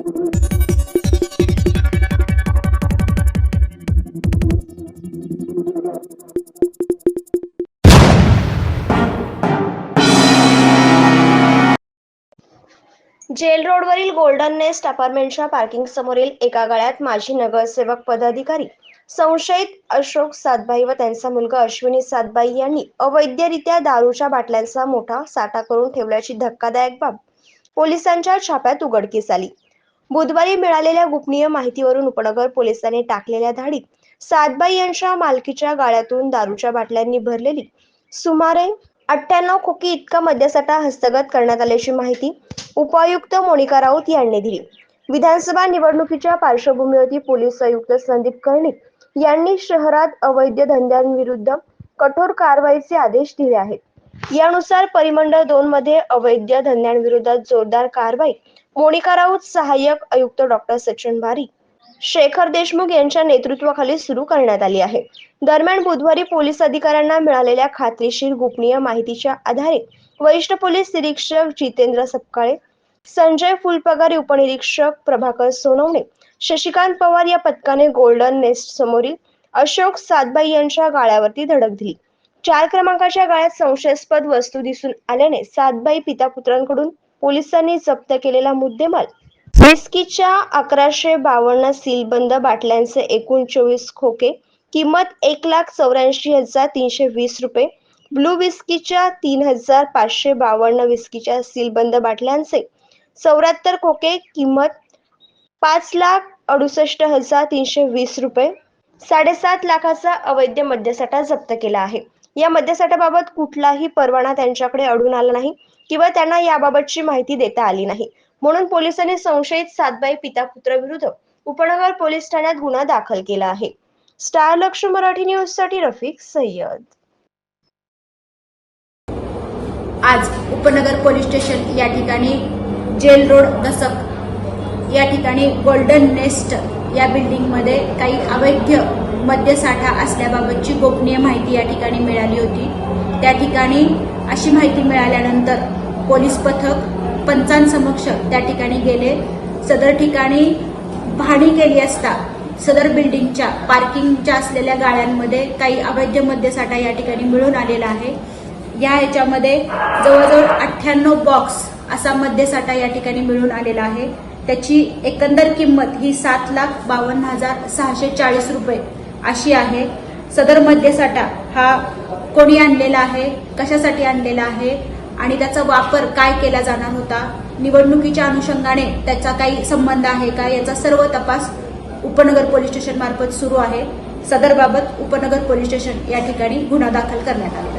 Gel रोडवरील golden nest अपार्टमेंटच्या parking समोरील एका गाळ्यात माजी नगरसेवक पदाधिकारी संशयित अशोक सातबाई व त्यांचा मुलगा अश्विनी सातबाई यांनी अवैधरित्या दारूच्या बाटल्यांचा मोठा साठा करून ठेवल्याची धक्कादायक बाब पोलिसांच्या छाप्यात उघडकीस आली. बुधवारी मिळालेल्या गोपनीय माहितीवरून उपनगर पोलिसांनी टाकलेल्या धाडीत सातबाई यांच्या मालकीच्या गाळ्यातून दारूच्या बाटल्यांनी भरलेली सुमारे अठ्ठ्याण्णव खोकी इतका मद्यसाठा हस्तगत करण्यात आल्याची माहिती उपायुक्त मोनिका राऊत यांनी दिली. विधानसभा निवडणुकीच्या पार्श्वभूमीवरती पोलीस आयुक्त संदीप कर्णिक यांनी शहरात अवैध धंद्यांविरुद्ध कठोर कारवाईचे आदेश दिले आहेत. यानुसार परिमंडळ दोन मध्ये अवैध धंद्यांविरोधात जोरदार कारवाई. मोनिका राऊत सहाय्यक आयुक्त डॉक्टर सचिन भारी शेखर देशमुख यांच्या नेतृत्वाखाली सुरू करण्यात आली आहे. दरम्यान बुधवारी पोलीस अधिकाऱ्यांना मिळालेल्या खात्रीशीर गोपनीय माहितीच्या आधारे वरिष्ठ पोलीस निरीक्षक जितेंद्र सपकाळे संजय फुलपगारे उपनिरीक्षक प्रभाकर सोनवणे शशिकांत पवार या पथकाने गोल्डन नेस्ट समोरील अशोक सातबाई यांच्या गाळ्यावरती धडक दिली. चार क्रमांकाच्या गाळ्यात संशयास्पद वस्तू दिसून आल्याने सातबाई पिता पुत्रांकडून पोलिसांनी जप्त केलेला मुद्देमाल. विस्कीच्या अकराशे बावन्न सीलबंद बाटल्यांचे एकूण चोवीस खोके किंमत एक लाख चौऱ्याऐंशी हजार तीनशे वीस रुपये ब्लू विस्कीच्या तीन हजार पाचशे बावन्न विस्कीच्या सीलबंद बाटल्यांचे चौऱ्याहत्तर खोके किंमत पाच लाख अडुसष्ट हजार तीनशे वीस रुपये साडेसात लाखाचा अवैध मद्यसाठा जप्त केला आहे. या मद्यसाठ्याबाबत कुठलाही परवाना त्यांच्याकडे अडून आला नाही किंवा त्यांना याबाबतची माहिती देता आली नाही. म्हणून पोलिसांनी संशयित सातबाई पिता पुत्र विरुद्ध उपनगर पोलीस ठाण्यात गुन्हा दाखल केला आहे. स्टार लक्ष मराठी न्यूजसाठी रफिक सय्यद. आज उपनगर पोलीस स्टेशन या ठिकाणी जेल रोड दसक या ठिकाणी गोल्डन नेस्ट या बिल्डिंगमध्ये काही अवैध मद्यसाठा असल्याबाबतची गोपनीय माहिती या ठिकाणी मिळाली होती. त्या ठिकाणी अशी माहिती मिळाल्यानंतर पोलीस पथक पंचांसमक्ष त्या ठिकाणी गेले. सदर ठिकाणी पाहणी केली असता सदर बिल्डिंगच्या पार्किंगच्या असलेल्या गाड्यांमध्ये काही अवैध मद्यसाठा या ठिकाणी मिळून आलेला आहे. या याच्यामध्ये जवळजवळ अठ्ठ्याण्णव बॉक्स असा मद्यसाठा या ठिकाणी मिळून आलेला आहे. त्याची एकंदर किंमत ही सात लाख बावन्न हजार सहाशे चाळीस रुपये अशी आहे. सदर मद्यसाठा हा कोणी आणलेला आहे? कशासाठी आणलेला आहे? आणि त्याचा वापर काय केला जाणार होता? निवडणुकीच्या अनुषंगाने त्याचा काही संबंध आहे का? याचा सर्व तपास उपनगर पोलीस स्टेशन मार्फत सुरू आहे. सदरबाबत उपनगर पोलीस स्टेशन या ठिकाणी गुन्हा दाखल करण्यात आलेला आहे